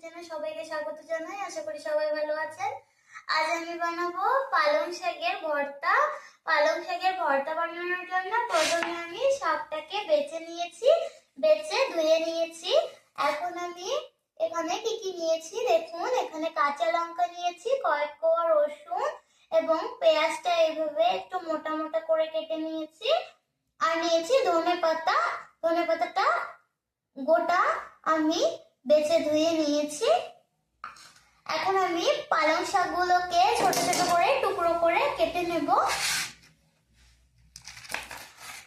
সবাইকে স্বাগত জানাই। আশা করি সবাই ভালো আছেন। আজ আমি বানাবো পালং শাকের ভর্তা। পালং শাকের ভর্তা বানানোর জন্য প্রথমে আমি শাকটাকে বেছে নিয়েছি, বেছে ধুয়ে নিয়েছি। এখন আমি এখানে কি কি নিয়েছি দেখুন, এখানে কাঁচা লঙ্কা নিয়েছি, কয়েক কোয়া রসুন এবং পেঁয়াজটা এইভাবে একটু মোটা মোটা করে কেটে নিয়েছি। আর নিয়েছি ধনে পাতা গোটা আমি বেছে ধুয়ে নিয়েছি। এখন আমি পালং শাকগুলোকে ছোট ছোট করে, টুকরো করে কেটে নেব।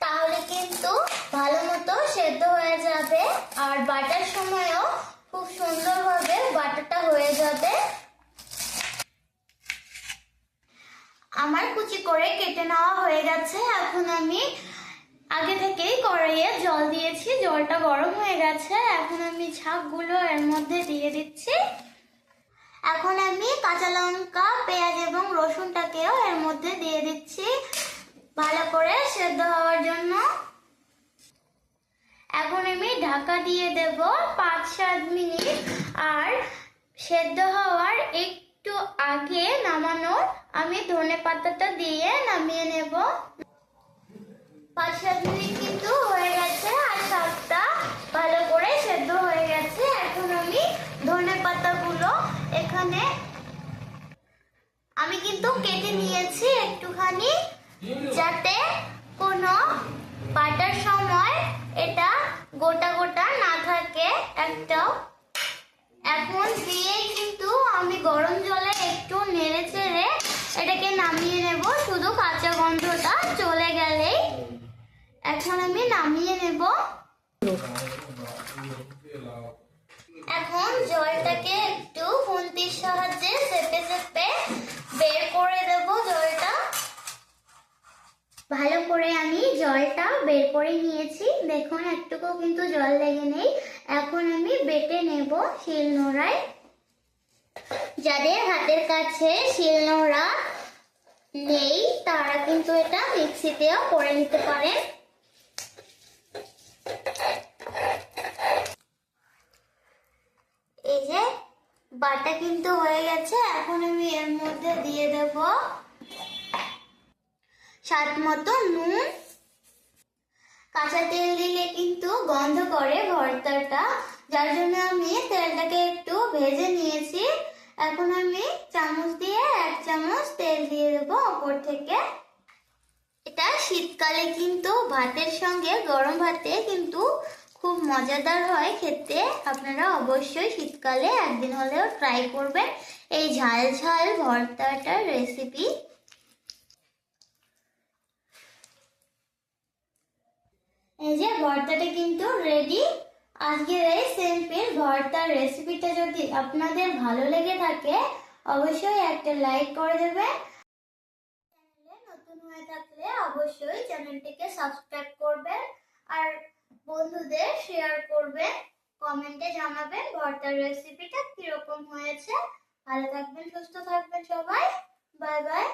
তাহলে কিন্তু ভালো মতো সেদ্ধ হয়ে যাবে। আর বাটার সময়ও খুব সুন্দরভাবে বাটাটা হয়ে যাবে। আমার কুচি করে কেটে নেওয়া হয়ে গেছে। এখন আমি আগে থেকেই কড়াইয়ে জল দিয়েছি, জলটা গরম হয়ে গেছে। এখন আমি শাকগুলো এর মধ্যে দিয়ে দিচ্ছি। এখন আমি কাঁচা লঙ্কা, পেঁয়াজ এবং রসুনটাকেও এর মধ্যে দিয়ে দিচ্ছি ভালো করে সেদ্ধ হওয়ার জন্য। এখন আমি ঢাকা দিয়ে দেব পাঁচ সাত মিনিট। আর সেদ্ধ হওয়ার একটু আগে নামানোর আমি ধনে পাতাটা দিয়ে নামিয়ে নেব। পাঁচ সাত মিনিট কিন্তু হয়ে গেছে, আর ভালো করে সেদ্ধ হয়ে গেছে। এখন আমি এখানে আমি কিন্তু কেটে নিয়েছি একটুখানি, যাতে কোনো বাটার সময় এটা গোটা গোটা না থাকে একটাও এখন দিয়েই কিন্তু আমি গরম জলে একটু নেড়ে চেড়ে এটাকে নামিয়ে নেব। এখন আমি নামিয়ে নেব। এখন জলটাকে একটু খুন্তির সাহায্যে চেপে চেপে বের করে দেব জলটা। ভালো করে আমি জলটা বের করে নিয়েছি। দেখুন, একটুকু কিন্তু জল লেগে নেই। এখন আমি বেটে নেব শিলনোড়ায় যাদের হাতের কাছে শিলনোড়া নেই, তারা কিন্তু এটা মিক্সিতেও করে নিতে পারেন। এই যে বাটা কিন্তু হয়ে গেছে, এখন আমি এর মধ্যে দিয়ে দেব স্বাদ মতো নুন। কাঁচা তেল দিলে কিন্তু গন্ধ করে ভর্তাটা। যার জন্য আমি তেলটাকে একটু ভেজে নিয়েছি। এখন আমি চামচ দিয়ে এক চামচ তেল দিয়ে দেবো ওপর থেকে। এটা শীতকালে কিন্তু ভাতের সঙ্গে গরম ভাতে কিন্তু খুব মজাদার হয় খেতে। আপনারা অবশ্যই শীতকালে একদিন হলেও ট্রাই করবেন এই ঝাল ঝাল ভর্তাটার রেসিপি এই যে ভর্তাটা কিন্তু রেডি আজকের এই সিম্পল ভর্তার রেসিপিটা যদি আপনাদের ভালো লেগে থাকে, অবশ্যই একটা লাইক করে দেবেন। নতুন হয়ে থাকলে অবশ্যই চ্যানেলটিকে সাবস্ক্রাইব বন্ধুদের শেয়ার করবেন কমেন্টে জানাবেন ভর্তার রেসিপিটা কীরকম হয়েছে। ভালো থাকবেন, সুস্থ থাকবেন সবাই। Bye bye